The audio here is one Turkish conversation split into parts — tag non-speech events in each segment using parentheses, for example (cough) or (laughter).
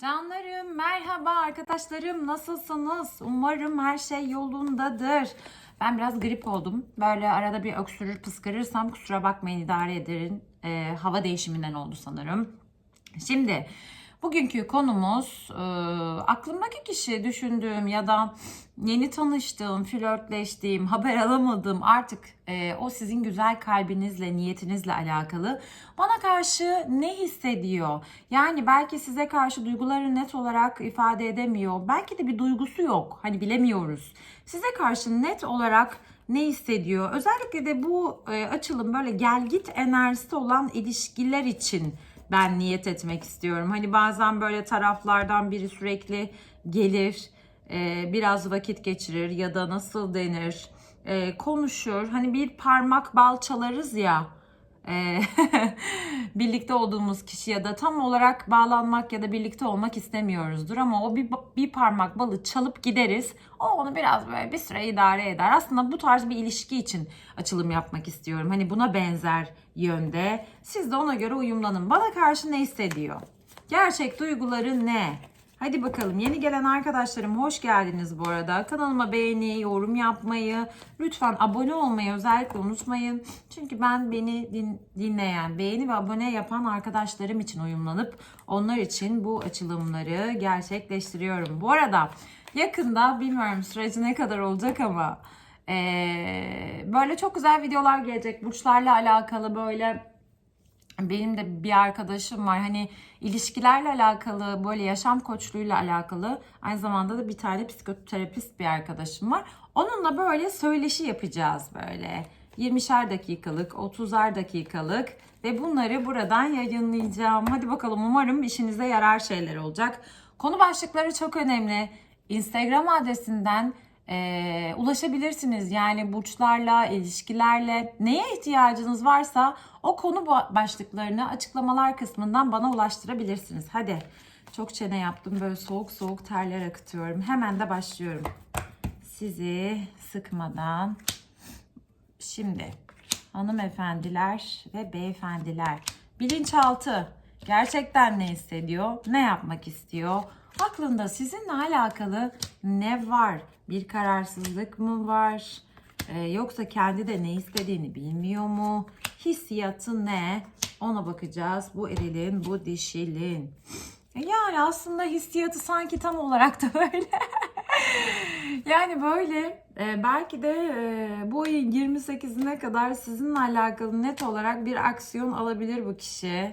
Canlarım merhaba arkadaşlarım nasılsınız? Umarım her şey yolundadır. Ben biraz grip oldum. Böyle arada bir öksürür pıskırırsam kusura bakmayın idare ederin. Ee, hava değişiminden oldu sanırım. Şimdi bugünkü konumuz e, aklımdaki kişi düşündüğüm ya da yeni tanıştığım, flörtleştiğim, haber alamadığım artık e, o sizin güzel kalbinizle, niyetinizle alakalı. Bana karşı ne hissediyor? Yani belki size karşı duyguları net olarak ifade edemiyor. Belki de bir duygusu yok. Hani bilemiyoruz. Size karşı net olarak ne hissediyor? Özellikle de bu e, açılım böyle gel git enerjisi olan ilişkiler için ben niyet etmek istiyorum. Hani bazen böyle taraflardan biri sürekli gelir, e, biraz vakit geçirir ya da nasıl denir, e, konuşur. Hani bir parmak bal çalarız ya. E, (laughs) birlikte olduğumuz kişi ya da tam olarak bağlanmak ya da birlikte olmak istemiyoruzdur ama o bir, bir parmak balı çalıp gideriz. O onu biraz böyle bir süre idare eder. Aslında bu tarz bir ilişki için açılım yapmak istiyorum. Hani buna benzer yönde. Siz de ona göre uyumlanın. Bana karşı ne hissediyor? Gerçek duyguları ne? Hadi bakalım yeni gelen arkadaşlarım hoş geldiniz bu arada. Kanalıma beğeni, yorum yapmayı, lütfen abone olmayı özellikle unutmayın. Çünkü ben beni din- dinleyen, beğeni ve abone yapan arkadaşlarım için uyumlanıp onlar için bu açılımları gerçekleştiriyorum. Bu arada yakında bilmiyorum süreci ne kadar olacak ama eee, böyle çok güzel videolar gelecek. Burçlarla alakalı böyle benim de bir arkadaşım var. Hani ilişkilerle alakalı, böyle yaşam koçluğuyla alakalı aynı zamanda da bir tane psikoterapist bir arkadaşım var. Onunla böyle söyleşi yapacağız böyle. 20'şer dakikalık, 30'ar dakikalık ve bunları buradan yayınlayacağım. Hadi bakalım umarım işinize yarar şeyler olacak. Konu başlıkları çok önemli. Instagram adresinden e, ulaşabilirsiniz. Yani burçlarla, ilişkilerle neye ihtiyacınız varsa o konu ba- başlıklarını açıklamalar kısmından bana ulaştırabilirsiniz. Hadi çok çene yaptım böyle soğuk soğuk terler akıtıyorum. Hemen de başlıyorum. Sizi sıkmadan Şimdi hanımefendiler ve beyefendiler bilinçaltı gerçekten ne hissediyor? Ne yapmak istiyor? Aklında sizinle alakalı ne var? Bir kararsızlık mı var? Ee, yoksa kendi de ne istediğini bilmiyor mu? Hissiyatı ne? Ona bakacağız. Bu erilin, bu dişilin. Yani aslında hissiyatı sanki tam olarak da (laughs) böyle. Yani böyle e, belki de e, bu ayın 28'ine kadar sizinle alakalı net olarak bir aksiyon alabilir bu kişi.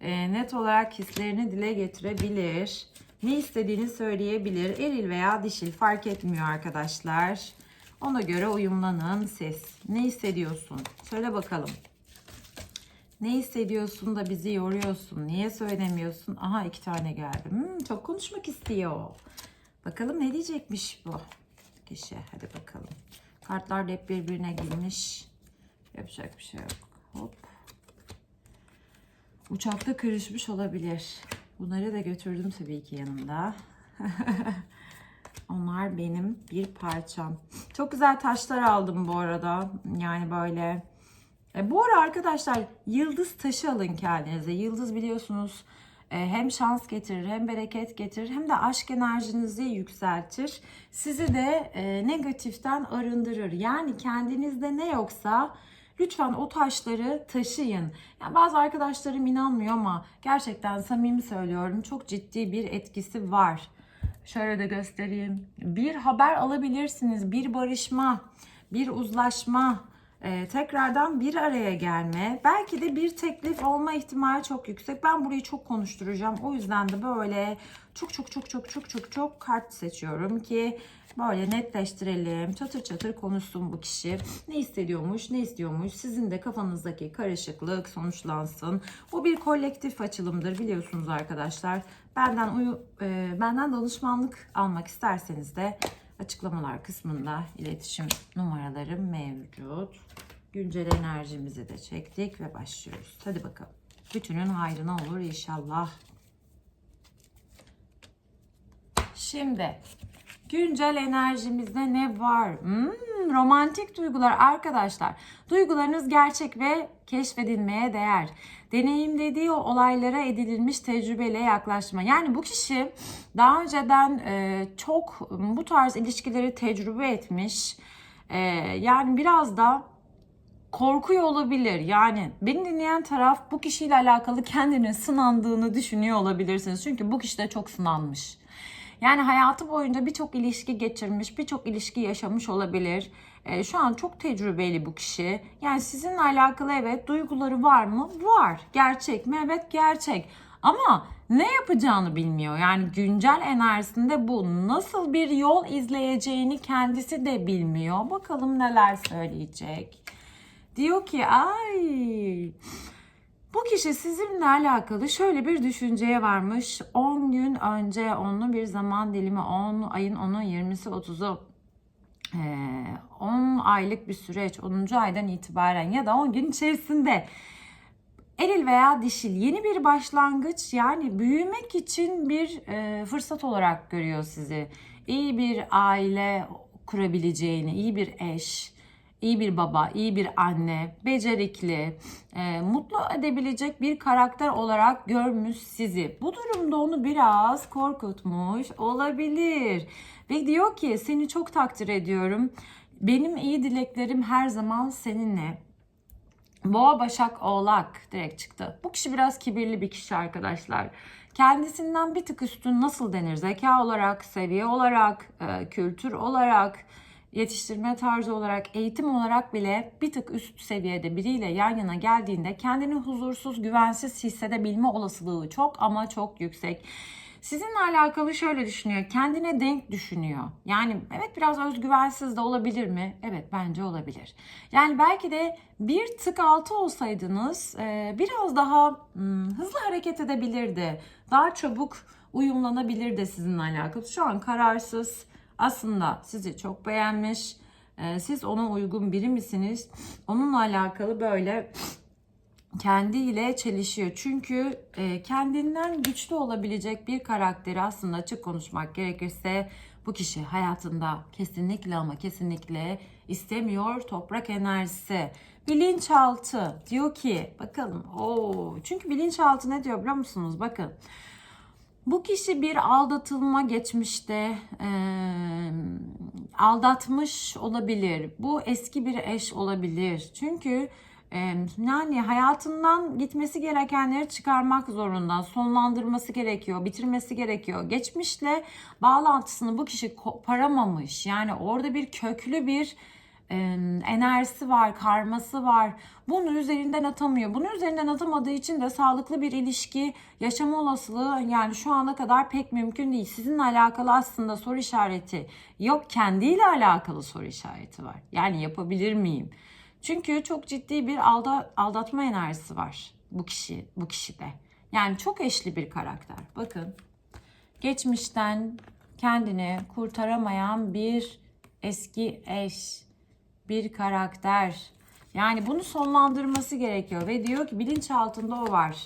E, net olarak hislerini dile getirebilir. Ne istediğini söyleyebilir. Eril veya dişil fark etmiyor arkadaşlar. Ona göre uyumlanın siz. Ne hissediyorsun? Söyle bakalım. Ne hissediyorsun da bizi yoruyorsun? Niye söylemiyorsun? Aha iki tane geldi. Hmm, çok konuşmak istiyor. Bakalım ne diyecekmiş bu kişi. Hadi bakalım. Kartlar da hep birbirine girmiş. Yapacak bir şey yok. Hop. Uçakta karışmış olabilir. Bunları da götürdüm tabii ki yanımda. (laughs) Onlar benim bir parçam. Çok güzel taşlar aldım bu arada. Yani böyle. E, bu ara arkadaşlar yıldız taşı alın kendinize. Yıldız biliyorsunuz e, hem şans getirir hem bereket getirir hem de aşk enerjinizi yükseltir. Sizi de e, negatiften arındırır. Yani kendinizde ne yoksa lütfen o taşları taşıyın. Yani bazı arkadaşlarım inanmıyor ama gerçekten samimi söylüyorum çok ciddi bir etkisi var. Şöyle de göstereyim. Bir haber alabilirsiniz. Bir barışma, bir uzlaşma, e, tekrardan bir araya gelme. Belki de bir teklif olma ihtimali çok yüksek. Ben burayı çok konuşturacağım. O yüzden de böyle çok çok çok çok çok çok çok kart seçiyorum ki böyle netleştirelim. Çatır çatır konuşsun bu kişi. Ne hissediyormuş, ne istiyormuş. Sizin de kafanızdaki karışıklık sonuçlansın. Bu bir kolektif açılımdır biliyorsunuz arkadaşlar. Benden uyu, e, benden danışmanlık almak isterseniz de açıklamalar kısmında iletişim numaralarım mevcut. Güncel enerjimizi de çektik ve başlıyoruz. Hadi bakalım. Bütünün hayrına olur inşallah. Şimdi güncel enerjimizde ne var? Hmm, romantik duygular arkadaşlar. Duygularınız gerçek ve keşfedilmeye değer. Deneyimlediği olaylara edinilmiş tecrübeyle yaklaşma. Yani bu kişi daha önceden e, çok bu tarz ilişkileri tecrübe etmiş. E, yani biraz da korkuyor olabilir. Yani beni dinleyen taraf bu kişiyle alakalı kendini sınandığını düşünüyor olabilirsiniz. Çünkü bu kişi de çok sınanmış. Yani hayatı boyunca birçok ilişki geçirmiş, birçok ilişki yaşamış olabilir. Ee, şu an çok tecrübeli bu kişi. Yani sizinle alakalı evet duyguları var mı? Var. Gerçek mi? Evet gerçek. Ama ne yapacağını bilmiyor. Yani güncel enerjisinde bu nasıl bir yol izleyeceğini kendisi de bilmiyor. Bakalım neler söyleyecek. Diyor ki ay bu kişi sizinle alakalı şöyle bir düşünceye varmış. 10 gün önce onlu bir zaman dilimi 10 ayın 10'u 20'si 30'u 10 aylık bir süreç 10. aydan itibaren ya da 10 gün içerisinde eril veya dişil yeni bir başlangıç yani büyümek için bir e, fırsat olarak görüyor sizi. İyi bir aile kurabileceğini, iyi bir eş, iyi bir baba, iyi bir anne, becerikli, e, mutlu edebilecek bir karakter olarak görmüş sizi. Bu durumda onu biraz korkutmuş olabilir. Ve diyor ki seni çok takdir ediyorum. Benim iyi dileklerim her zaman seninle. Boğa, Başak, Oğlak direkt çıktı. Bu kişi biraz kibirli bir kişi arkadaşlar. Kendisinden bir tık üstün nasıl denir? Zeka olarak, seviye olarak, e, kültür olarak, yetiştirme tarzı olarak, eğitim olarak bile bir tık üst seviyede biriyle yan yana geldiğinde kendini huzursuz, güvensiz hissedebilme olasılığı çok ama çok yüksek. Sizinle alakalı şöyle düşünüyor. Kendine denk düşünüyor. Yani evet biraz özgüvensiz de olabilir mi? Evet bence olabilir. Yani belki de bir tık altı olsaydınız biraz daha hmm, hızlı hareket edebilirdi. Daha çabuk uyumlanabilirdi sizinle alakalı. Şu an kararsız. Aslında sizi çok beğenmiş. E, siz ona uygun biri misiniz? Onunla alakalı böyle kendiyle çelişiyor. Çünkü e, kendinden güçlü olabilecek bir karakteri aslında açık konuşmak gerekirse bu kişi hayatında kesinlikle ama kesinlikle istemiyor toprak enerjisi. Bilinçaltı diyor ki bakalım o çünkü bilinçaltı ne diyor biliyor musunuz? Bakın bu kişi bir aldatılma geçmişte e, aldatmış olabilir. Bu eski bir eş olabilir. Çünkü yani hayatından gitmesi gerekenleri çıkarmak zorunda, sonlandırması gerekiyor, bitirmesi gerekiyor. Geçmişle bağlantısını bu kişi koparamamış. Yani orada bir köklü bir enerjisi var, karması var. Bunu üzerinden atamıyor. Bunu üzerinden atamadığı için de sağlıklı bir ilişki yaşama olasılığı yani şu ana kadar pek mümkün değil. Sizinle alakalı aslında soru işareti yok. Kendiyle alakalı soru işareti var. Yani yapabilir miyim? Çünkü çok ciddi bir alda, aldatma enerjisi var bu kişi bu kişide. Yani çok eşli bir karakter. Bakın geçmişten kendini kurtaramayan bir eski eş, bir karakter. Yani bunu sonlandırması gerekiyor ve diyor ki bilinçaltında o var.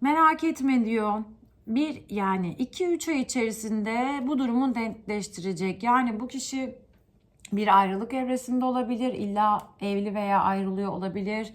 Merak etme diyor. Bir yani 2-3 ay içerisinde bu durumu denkleştirecek. Yani bu kişi bir ayrılık evresinde olabilir. İlla evli veya ayrılıyor olabilir.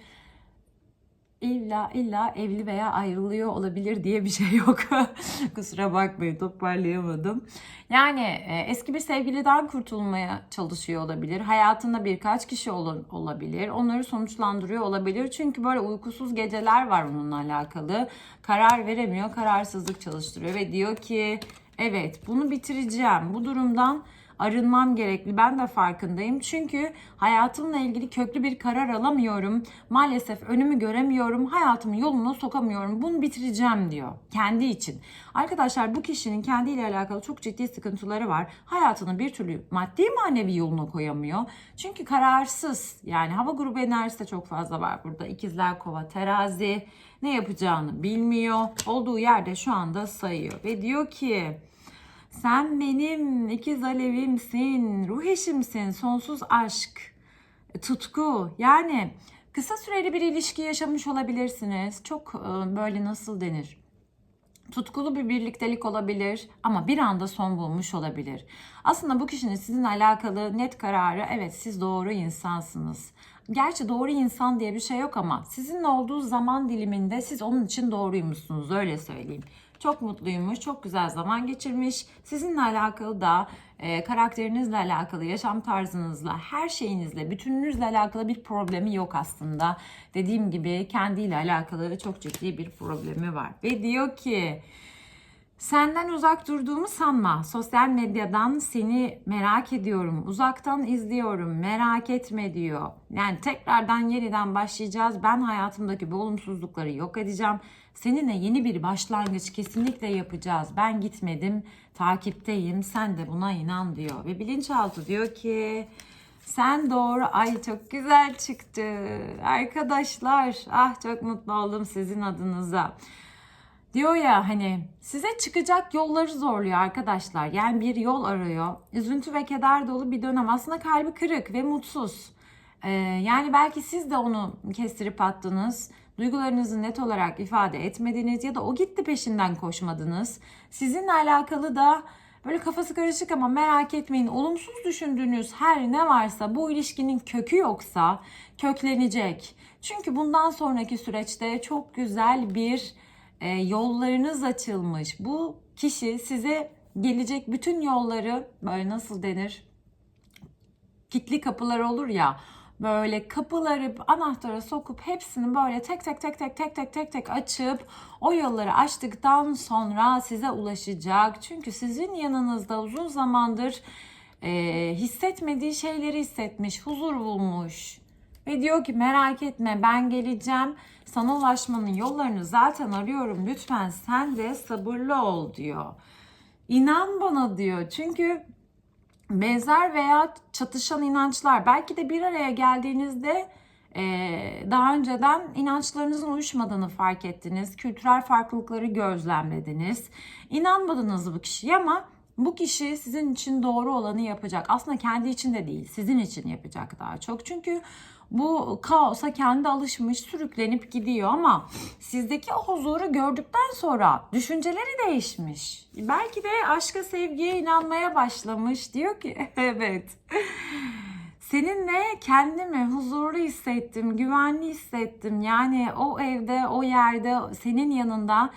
İlla illa evli veya ayrılıyor olabilir diye bir şey yok. (laughs) Kusura bakmayın toparlayamadım. Yani e, eski bir sevgiliden kurtulmaya çalışıyor olabilir. Hayatında birkaç kişi ol, olabilir. Onları sonuçlandırıyor olabilir. Çünkü böyle uykusuz geceler var onunla alakalı. Karar veremiyor, kararsızlık çalıştırıyor ve diyor ki evet bunu bitireceğim. Bu durumdan arınmam gerekli. Ben de farkındayım. Çünkü hayatımla ilgili köklü bir karar alamıyorum. Maalesef önümü göremiyorum. Hayatımı yoluna sokamıyorum. Bunu bitireceğim diyor. Kendi için. Arkadaşlar bu kişinin kendiyle alakalı çok ciddi sıkıntıları var. Hayatını bir türlü maddi manevi yoluna koyamıyor. Çünkü kararsız. Yani hava grubu enerjisi de çok fazla var burada. İkizler, kova, terazi ne yapacağını bilmiyor. Olduğu yerde şu anda sayıyor ve diyor ki sen benim ikiz alevimsin, ruh eşimsin, sonsuz aşk, tutku. Yani kısa süreli bir ilişki yaşamış olabilirsiniz. Çok e, böyle nasıl denir? tutkulu bir birliktelik olabilir ama bir anda son bulmuş olabilir. Aslında bu kişinin sizinle alakalı net kararı evet siz doğru insansınız. Gerçi doğru insan diye bir şey yok ama sizinle olduğu zaman diliminde siz onun için doğruymuşsunuz öyle söyleyeyim. Çok mutluymuş, çok güzel zaman geçirmiş. Sizinle alakalı da e, karakterinizle alakalı, yaşam tarzınızla, her şeyinizle, bütününüzle alakalı bir problemi yok aslında. Dediğim gibi kendiyle alakalı çok ciddi bir problemi var. Ve diyor ki Senden uzak durduğumu sanma. Sosyal medyadan seni merak ediyorum. Uzaktan izliyorum. Merak etme diyor. Yani tekrardan yeniden başlayacağız. Ben hayatımdaki bu olumsuzlukları yok edeceğim. Seninle yeni bir başlangıç kesinlikle yapacağız. Ben gitmedim. Takipteyim. Sen de buna inan diyor. Ve bilinçaltı diyor ki sen doğru. Ay çok güzel çıktı. Arkadaşlar ah çok mutlu oldum sizin adınıza. Diyor ya hani size çıkacak yolları zorluyor arkadaşlar. Yani bir yol arıyor. Üzüntü ve keder dolu bir dönem. Aslında kalbi kırık ve mutsuz. Ee, yani belki siz de onu kestirip attınız. Duygularınızı net olarak ifade etmediniz ya da o gitti peşinden koşmadınız. Sizinle alakalı da böyle kafası karışık ama merak etmeyin. Olumsuz düşündüğünüz her ne varsa bu ilişkinin kökü yoksa köklenecek. Çünkü bundan sonraki süreçte çok güzel bir e, yollarınız açılmış. Bu kişi size gelecek bütün yolları böyle nasıl denir? Kitli kapılar olur ya böyle kapıları anahtara sokup hepsini böyle tek tek tek tek tek tek tek tek açıp o yolları açtıktan sonra size ulaşacak. Çünkü sizin yanınızda uzun zamandır e, hissetmediği şeyleri hissetmiş, huzur bulmuş. Ve diyor ki merak etme ben geleceğim. Sana ulaşmanın yollarını zaten arıyorum. Lütfen sen de sabırlı ol diyor. İnan bana diyor. Çünkü benzer veya çatışan inançlar belki de bir araya geldiğinizde e, daha önceden inançlarınızın uyuşmadığını fark ettiniz. Kültürel farklılıkları gözlemlediniz. İnanmadınız bu kişiye ama bu kişi sizin için doğru olanı yapacak. Aslında kendi için de değil, sizin için yapacak daha çok. Çünkü bu kaosa kendi alışmış, sürüklenip gidiyor ama sizdeki o huzuru gördükten sonra düşünceleri değişmiş. Belki de aşka, sevgiye inanmaya başlamış. Diyor ki (laughs) evet. Seninle kendimi huzurlu hissettim, güvenli hissettim. Yani o evde, o yerde, senin yanında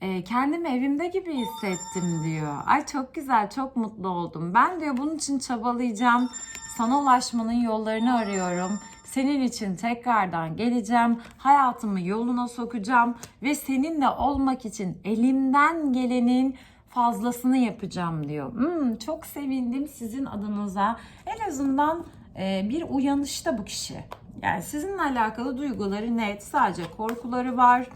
e, kendimi evimde gibi hissettim diyor. Ay çok güzel, çok mutlu oldum. Ben diyor bunun için çabalayacağım. Sana ulaşmanın yollarını arıyorum. Senin için tekrardan geleceğim. Hayatımı yoluna sokacağım ve seninle olmak için elimden gelenin fazlasını yapacağım diyor. Hmm, çok sevindim sizin adınıza. En azından e, bir uyanışta bu kişi. Yani sizinle alakalı duyguları net. Sadece korkuları var.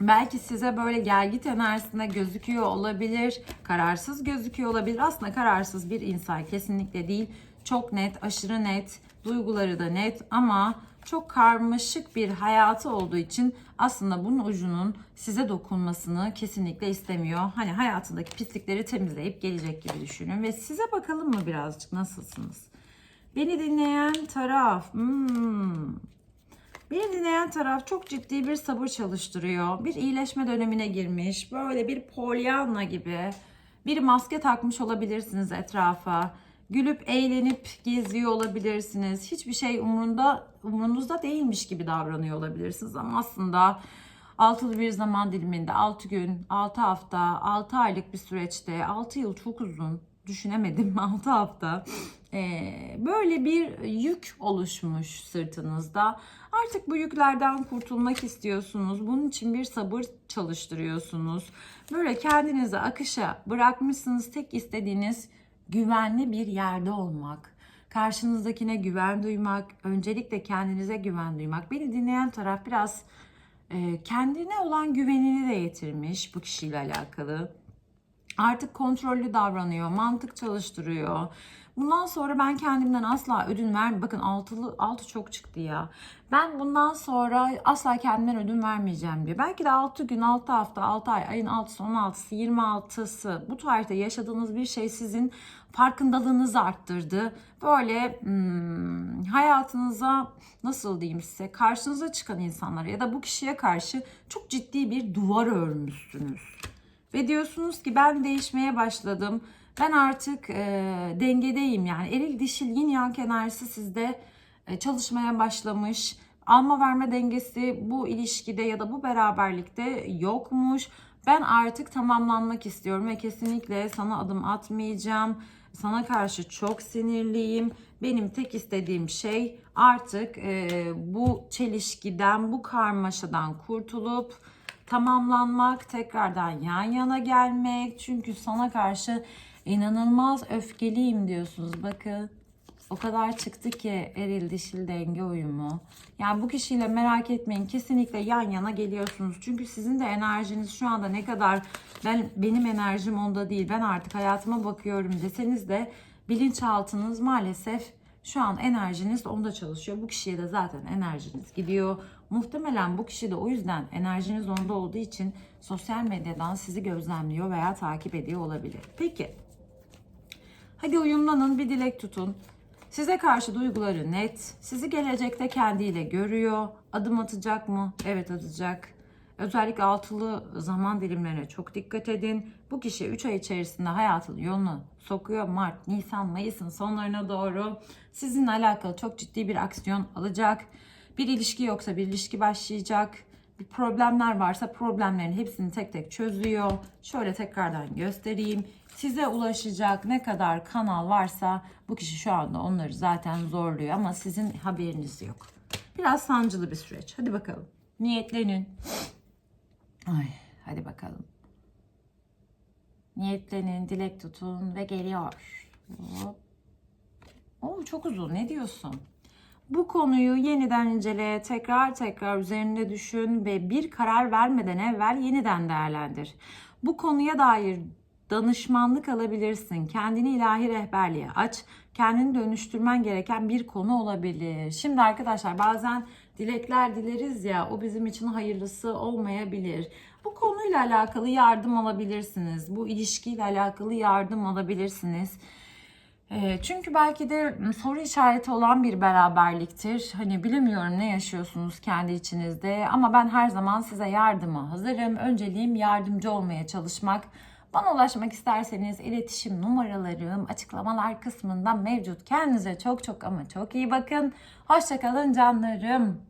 Belki size böyle gelgit enerjisinde gözüküyor olabilir. Kararsız gözüküyor olabilir. Aslında kararsız bir insan kesinlikle değil. Çok net, aşırı net. Duyguları da net ama çok karmaşık bir hayatı olduğu için aslında bunun ucunun size dokunmasını kesinlikle istemiyor. Hani hayatındaki pislikleri temizleyip gelecek gibi düşünün ve size bakalım mı birazcık nasılsınız? Beni dinleyen taraf, hmm. Beni dinleyen taraf çok ciddi bir sabır çalıştırıyor. Bir iyileşme dönemine girmiş. Böyle bir polyanla gibi bir maske takmış olabilirsiniz etrafa. Gülüp eğlenip geziyor olabilirsiniz. Hiçbir şey umurunda umurunuzda değilmiş gibi davranıyor olabilirsiniz ama aslında altılı bir zaman diliminde 6 gün, 6 hafta, 6 aylık bir süreçte 6 yıl çok uzun düşünemedim (laughs) 6 hafta ee, böyle bir yük oluşmuş sırtınızda. Artık bu yüklerden kurtulmak istiyorsunuz. Bunun için bir sabır çalıştırıyorsunuz. Böyle kendinizi akışa bırakmışsınız. Tek istediğiniz güvenli bir yerde olmak. Karşınızdakine güven duymak, öncelikle kendinize güven duymak. Beni dinleyen taraf biraz e, kendine olan güvenini de yitirmiş bu kişiyle alakalı. Artık kontrollü davranıyor, mantık çalıştırıyor. Bundan sonra ben kendimden asla ödün ver. Bakın altılı, altı çok çıktı ya. Ben bundan sonra asla kendimden ödün vermeyeceğim diyor. Belki de 6 gün, 6 hafta, 6 ay, ayın 6'sı, 16'sı, 26'sı bu tarihte yaşadığınız bir şey sizin farkındalığınızı arttırdı. Böyle hmm, hayatınıza nasıl diyeyim size karşınıza çıkan insanlara ya da bu kişiye karşı çok ciddi bir duvar örmüşsünüz. Ve diyorsunuz ki ben değişmeye başladım. Ben artık e, dengedeyim yani eril dişil yin yang enerjisi sizde e, çalışmaya başlamış. Alma verme dengesi bu ilişkide ya da bu beraberlikte yokmuş. Ben artık tamamlanmak istiyorum ve kesinlikle sana adım atmayacağım. Sana karşı çok sinirliyim. Benim tek istediğim şey artık e, bu çelişkiden, bu karmaşadan kurtulup tamamlanmak, tekrardan yan yana gelmek. Çünkü sana karşı inanılmaz öfkeliyim diyorsunuz. Bakın o kadar çıktı ki eril dişil denge uyumu. Yani bu kişiyle merak etmeyin kesinlikle yan yana geliyorsunuz. Çünkü sizin de enerjiniz şu anda ne kadar ben benim enerjim onda değil. Ben artık hayatıma bakıyorum deseniz de bilinçaltınız maalesef şu an enerjiniz onda çalışıyor. Bu kişiye de zaten enerjiniz gidiyor. Muhtemelen bu kişi de o yüzden enerjiniz onda olduğu için sosyal medyadan sizi gözlemliyor veya takip ediyor olabilir. Peki. Hadi uyumlanın, bir dilek tutun. Size karşı duyguları net. Sizi gelecekte kendiyle görüyor. Adım atacak mı? Evet atacak. Özellikle altılı zaman dilimlerine çok dikkat edin. Bu kişi 3 ay içerisinde hayatın yolunu sokuyor. Mart, Nisan, Mayıs'ın sonlarına doğru sizinle alakalı çok ciddi bir aksiyon alacak. Bir ilişki yoksa bir ilişki başlayacak. Bir problemler varsa problemlerin hepsini tek tek çözüyor. Şöyle tekrardan göstereyim. Size ulaşacak ne kadar kanal varsa bu kişi şu anda onları zaten zorluyor ama sizin haberiniz yok. Biraz sancılı bir süreç. Hadi bakalım. Niyetlenin. Ay, hadi bakalım. Niyetlenin, dilek tutun ve geliyor. Oo, çok uzun. Ne diyorsun? Bu konuyu yeniden incele, tekrar tekrar üzerinde düşün ve bir karar vermeden evvel yeniden değerlendir. Bu konuya dair danışmanlık alabilirsin. Kendini ilahi rehberliğe aç. Kendini dönüştürmen gereken bir konu olabilir. Şimdi arkadaşlar bazen dilekler dileriz ya o bizim için hayırlısı olmayabilir. Bu konuyla alakalı yardım alabilirsiniz. Bu ilişkiyle alakalı yardım alabilirsiniz. E, Çünkü belki de soru işareti olan bir beraberliktir. Hani bilemiyorum ne yaşıyorsunuz kendi içinizde ama ben her zaman size yardıma hazırım. Önceliğim yardımcı olmaya çalışmak. Bana ulaşmak isterseniz iletişim numaralarım açıklamalar kısmında mevcut. Kendinize çok çok ama çok iyi bakın. Hoşçakalın canlarım.